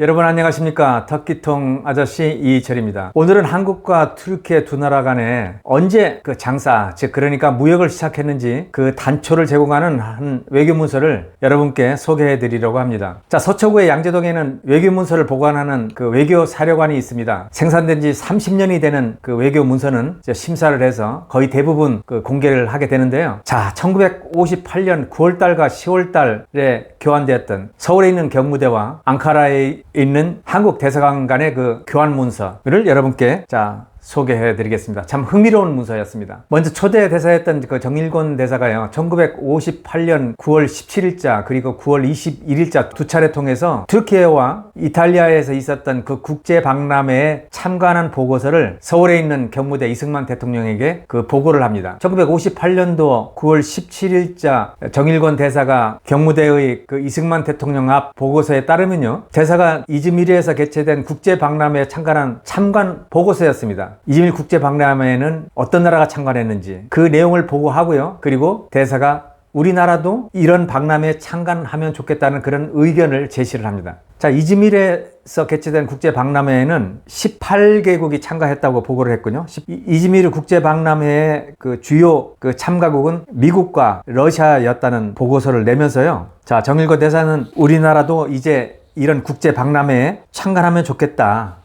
여러분 안녕하십니까? 터키통 아저씨 이철입니다. 오늘은 한국과 튀르키예 두 나라 간에 언제 그 장사 즉 그러니까 무역을 시작했는지 그 단초를 제공하는 한 외교 문서를 여러분께 소개해 드리려고 합니다. 자 서초구의 양재동에는 외교 문서를 보관하는 그 외교 사료관이 있습니다. 생산된 지 30년이 되는 그 외교 문서는 이제 심사를 해서 거의 대부분 그 공개를 하게 되는데요. 자 1958년 9월달과 10월달에 교환되었던 서울에 있는 경무대와 앙카라에 있는 한국 대사관 간의 그 교환 문서를 여러분께 자 소개해 드리겠습니다. 참 흥미로운 문서였습니다. 먼저 초대 대사였던 그 정일권 대사가요. 1958년 9월 17일자 그리고 9월 21일자 두 차례 통해서 튀르키예와 이탈리아에서 있었던 그 국제 박람회에 참관한 보고서를 서울에 있는 경무대 이승만 대통령에게 그 보고를 합니다. 1958년도 9월 17일자 정일권 대사가 경무대의 그 이승만 대통령 앞 보고서에 따르면요. 대사가 이즈미르에서 개최된 국제 박람회에 참관한 참관 보고서였습니다. 이즈미르 국제 박람회에는 어떤 나라가 참관했는지 그 내용을 보고하고요. 그리고 대사가 우리나라도 이런 박람회에 참관하면 좋겠다는 그런 의견을 제시를 합니다. 자, 이즈미르에서 개최된 국제 박람회에는 18개국이 참가했다고 보고를 했군요. 이- 이즈미르 국제 박람회의 그 주요 그 참가국은 미국과 러시아였다는 보고서를 내면서요. 자, 정일거 대사는 우리나라도 이제 이런 국제 박람회에 참가하면 좋겠다는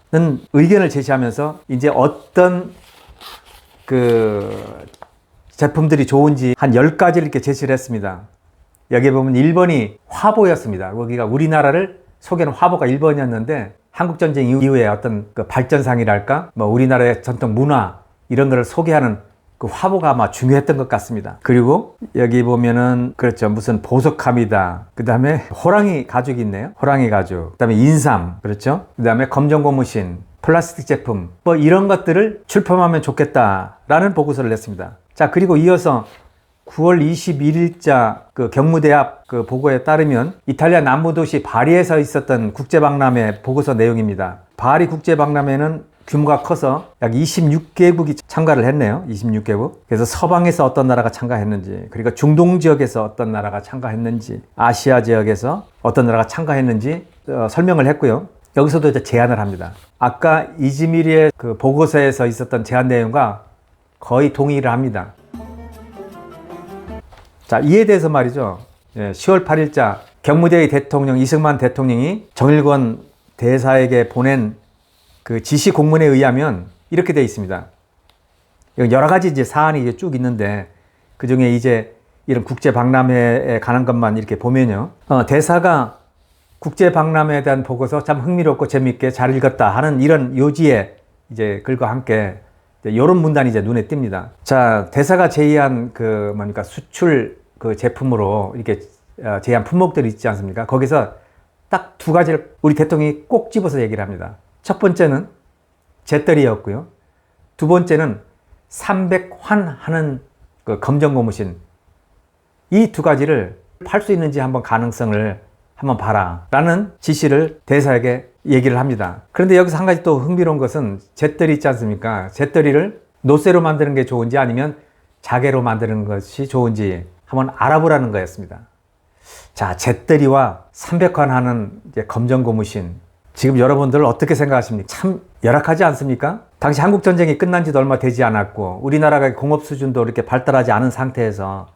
의견을 제시하면서 이제 어떤 그 제품들이 좋은지 한 10가지를 이렇게 제시를 했습니다. 여기 보면 1번이 화보였습니다. 여기가 우리나라를 소개하는 화보가 1번이었는데 한국전쟁 이후에 어떤 그 발전상이랄까, 뭐 우리나라의 전통 문화 이런 거를 소개하는 그 화보가 아마 중요했던 것 같습니다. 그리고 여기 보면은 그렇죠. 무슨 보석함이다. 그 다음에 호랑이 가죽이 있네요. 호랑이 가죽. 그 다음에 인삼. 그렇죠. 그 다음에 검정 고무신. 플라스틱 제품. 뭐 이런 것들을 출품하면 좋겠다라는 보고서를 냈습니다. 자, 그리고 이어서 9월 21일자 그 경무대 앞그 보고에 따르면 이탈리아 남부도시 바리에서 있었던 국제박람회 보고서 내용입니다. 바리 국제박람회는 규모가 커서 약 26개국이 참가를 했네요. 26개국. 그래서 서방에서 어떤 나라가 참가했는지, 그리고 중동 지역에서 어떤 나라가 참가했는지, 아시아 지역에서 어떤 나라가 참가했는지 어, 설명을 했고요. 여기서도 이제 제안을 합니다. 아까 이즈미르의 그 보고서에서 있었던 제안 내용과 거의 동의를 합니다. 자, 이에 대해서 말이죠. 예, 10월 8일자 경무대의 대통령 이승만 대통령이 정일권 대사에게 보낸 그 지시 공문에 의하면 이렇게 되어 있습니다. 여러 가지 이제 사안이 이제 쭉 있는데 그 중에 이제 이런 국제 박람회에 관한 것만 이렇게 보면요. 어, 대사가 국제 박람회에 대한 보고서 참 흥미롭고 재밌게 잘 읽었다 하는 이런 요지에 이제 글과 함께 이런 문단이 이제 눈에 띕니다. 자, 대사가 제의한 그 뭡니까 수출 그 제품으로 이렇게 어, 제의한 품목들이 있지 않습니까? 거기서 딱 두 가지를 우리 대통령이 꼭 집어서 얘기를 합니다. 첫 번째는 재떨이였고요. 두 번째는 300환 하는 그 검정 고무신 이 두 가지를 팔 수 있는지 한번 가능성을 한번 봐라 라는 지시를 대사에게 얘기를 합니다. 그런데 여기서 한 가지 또 흥미로운 것은 잿더리 있지 않습니까? 잿더리를 노쇠로 만드는 게 좋은지 아니면 자개로 만드는 것이 좋은지 한번 알아보라는 거였습니다. 자, 잿더리와 300환 하는 검정 고무신. 지금 여러분들 어떻게 생각하십니까? 참 열악하지 않습니까? 당시 한국 전쟁이 끝난 지도 얼마 되지 않았고 우리나라가 공업 수준도 이렇게 발달하지 않은 상태에서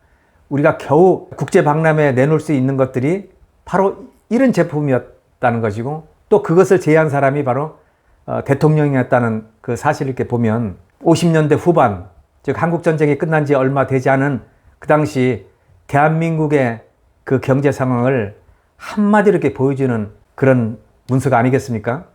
우리가 겨우 국제 박람회에 내놓을 수 있는 것들이 바로 이런 제품이었다는 것이고 또 그것을 제의한 사람이 바로 어, 대통령이었다는 그 사실을 이렇게 보면 50년대 후반 즉 한국 전쟁이 끝난 지 얼마 되지 않은 그 당시 대한민국의 그 경제 상황을 한마디로 이렇게 보여주는 그런 문서가 아니겠습니까?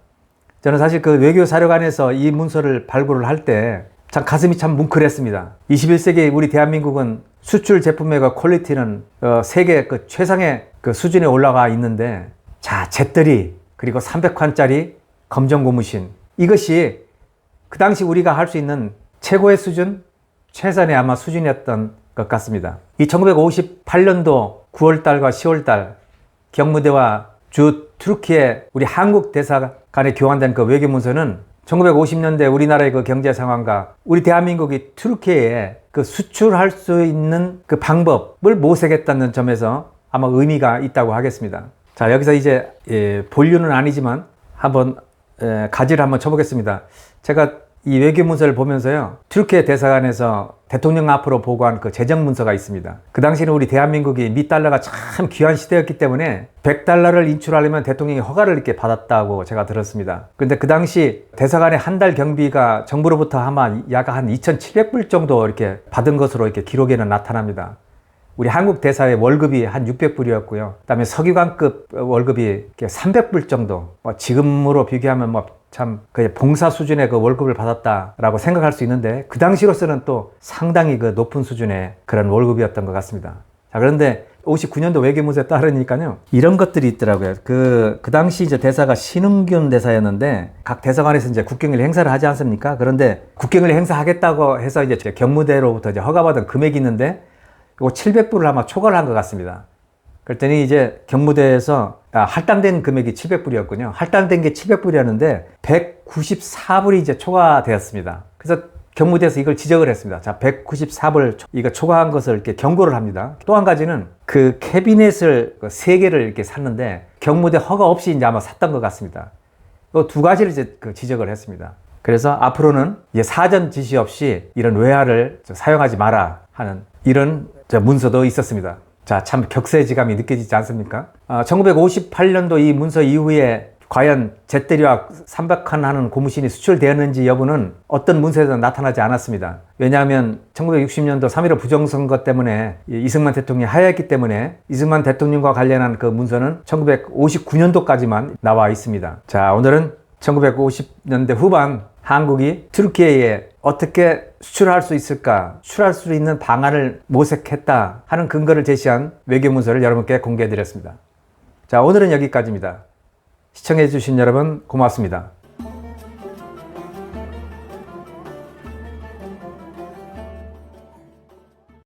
저는 사실 그 외교 사료관에서 이 문서를 발굴을 할 때 참 가슴이 참 뭉클했습니다. 21세기 우리 대한민국은 수출 제품의 그 퀄리티는 어, 세계 그 최상의 그 수준에 올라가 있는데 자, 잿더리 그리고 300환짜리 검정 고무신 이것이 그 당시 우리가 할 수 있는 최고의 수준, 최선의 아마 수준이었던 것 같습니다. 이 1958년도 9월달과 10월달 경무대와 주 투르키의 우리 한국 대사 간에 교환된 그 외교 문서는 1950년대 우리나라의 그 경제 상황과 우리 대한민국이 투르키에 그 수출할 수 있는 그 방법을 모색했다는 점에서 아마 의미가 있다고 하겠습니다. 자, 여기서 이제 예, 본류는 아니지만 한번 에, 가지를 한번 쳐보겠습니다. 제가 이 외교 문서를 보면서요, 튀르키예 대사관에서 대통령 앞으로 보고한 그 재정 문서가 있습니다. 그 당시는 우리 대한민국이 미 달러가 참 귀한 시대였기 때문에 100달러를 인출하려면 대통령이 허가를 이렇게 받았다고 제가 들었습니다. 근데 그 당시 대사관의 한 달 경비가 정부로부터 아마 약 한 2,700불 정도 이렇게 받은 것으로 이렇게 기록에는 나타납니다. 우리 한국 대사의 월급이 한 600불이었고요. 그다음에 서기관급 월급이 300불 정도. 뭐 지금으로 비교하면 뭐 참 거의 봉사 수준의 그 월급을 받았다라고 생각할 수 있는데 그 당시로서는 또 상당히 그 높은 수준의 그런 월급이었던 것 같습니다. 자 그런데 59년도 외교문서에 따르니까요 이런 것들이 있더라고요. 그, 그 당시 이제 대사가 신흥균 대사였는데 각 대사관에서 이제 국경일 행사를 하지 않습니까? 그런데 국경일 행사하겠다고 해서 이제 경무대로부터 이제 허가받은 금액이 있는데 이거 700불을 아마 초과를 한 것 같습니다. 그랬더니 이제 경무대에서 아, 할당된 금액이 700불이었군요. 할당된 게 700불이었는데 194불이 이제 초과되었습니다. 그래서 경무대에서 이걸 지적을 했습니다. 자, 194불 이거 초과한 것을 이렇게 경고를 합니다. 또 한 가지는 그 캐비넷을 그세 개를 이렇게 샀는데 경무대 허가 없이 이제 아마 샀던 것 같습니다. 이 두 가지를 이제 그 지적을 했습니다. 그래서 앞으로는 이제 사전 지시 없이 이런 외화를 사용하지 마라 하는 이런 문서도 있었습니다. 자, 참 격세지감이 느껴지지 않습니까? 아, 1958년도 이 문서 이후에 과연 제때리와 삼박한 고무신이 수출되었는지 여부는 어떤 문서에도 나타나지 않았습니다. 왜냐하면 1960년도 3.15 부정선거 때문에 이승만 대통령이 하야했기 때문에 이승만 대통령과 관련한 그 문서는 1959년도까지만 나와 있습니다. 자, 오늘은 1950년대 후반 한국이 튀르키예에 어떻게 수출할 수 있을까, 수출할 수 있는 방안을 모색했다 하는 근거를 제시한 외교 문서를 여러분께 공개해 드렸습니다. 자, 오늘은 여기까지입니다. 시청해 주신 여러분 고맙습니다.